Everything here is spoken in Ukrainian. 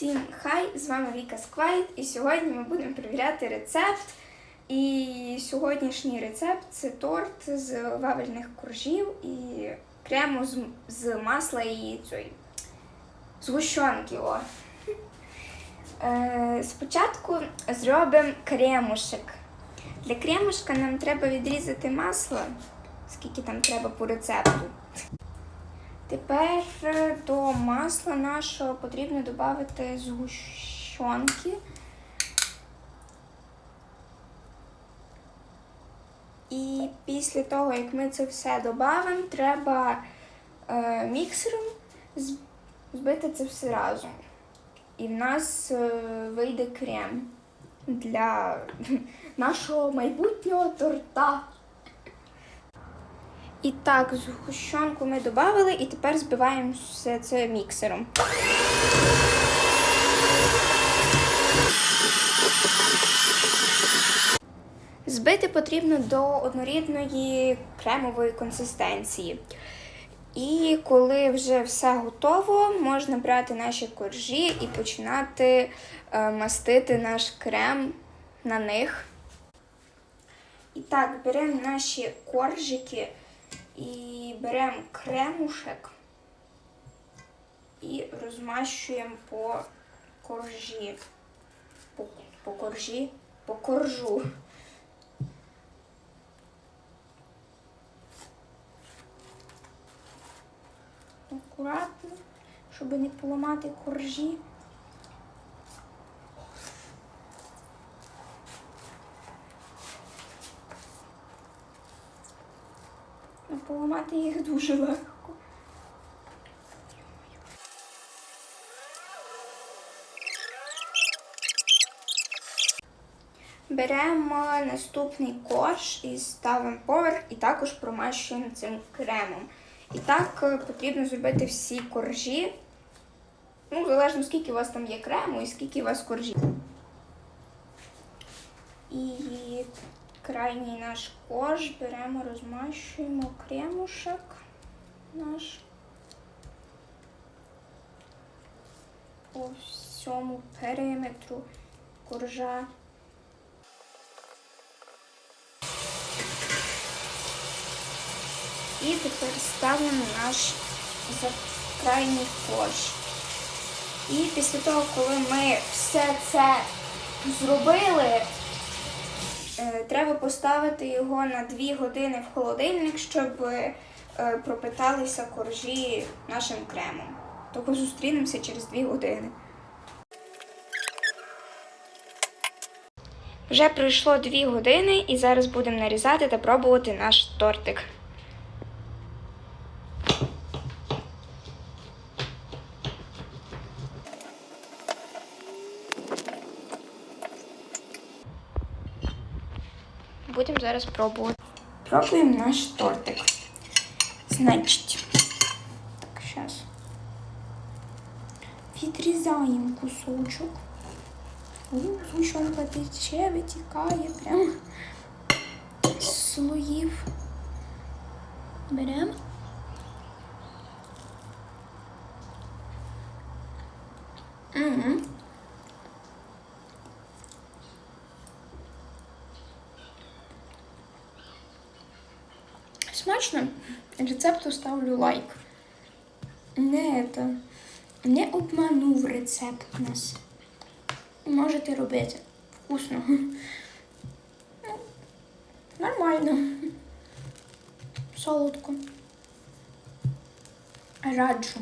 Всім хай! З вами Віка Сквайт, і сьогодні ми будемо перевіряти рецепт. І сьогоднішній рецепт це торт з вафельних коржів і крему з, з масла і цієї згущенки. О. Е, спочатку зробимо кремушек. Для кремушка нам треба відрізати масло, скільки там треба по рецепту. Тепер е, до масла нашого потрібно додати згущенки. І після того, як ми це все додамо, треба е, міксером збити це все разом. І в нас е, вийде крем для нашого майбутнього торта. І так, згущенку ми додали, і тепер збиваємо все це міксером. Збити потрібно до однорідної кремової консистенції. І коли вже все готово, можна брати наші коржі і починати е, мастити наш крем на них. І так, беремо наші коржики і беремо кремушек і розмащуємо по коржі. По, по коржі, по коржу. Акуратно, щоб не поламати коржі. Поламати їх дуже легко. Беремо наступний корж і ставимо поверх і також промащуємо цим кремом. І так е, потрібно зробити всі коржі. Ну, залежно скільки у вас там є крему і скільки у вас коржів. І крайній наш корж беремо, розмащуємо кремушек наш по всьому периметру коржа. І тепер ставимо наш крайній корж. І після того, коли ми все це зробили, треба поставити його на 2 години в холодильник, щоб е, пропиталися коржі нашим кремом. Тобто зустрінемося через 2 години. Вже пройшло 2 години і зараз будемо нарізати та пробувати наш тортик. Будемо зараз пробувати. Пробуємо наш тортик. Значить, так, зараз. Відрізаємо кусочок. Згущенка тече, витікає прямо з слоїв. Беремо. Смачно. Рецепту ставлю лайк. Не это. Не обманув рецепт нас. Можете робити. Вкусно. Ну, Нормально. Солодко. Раджу.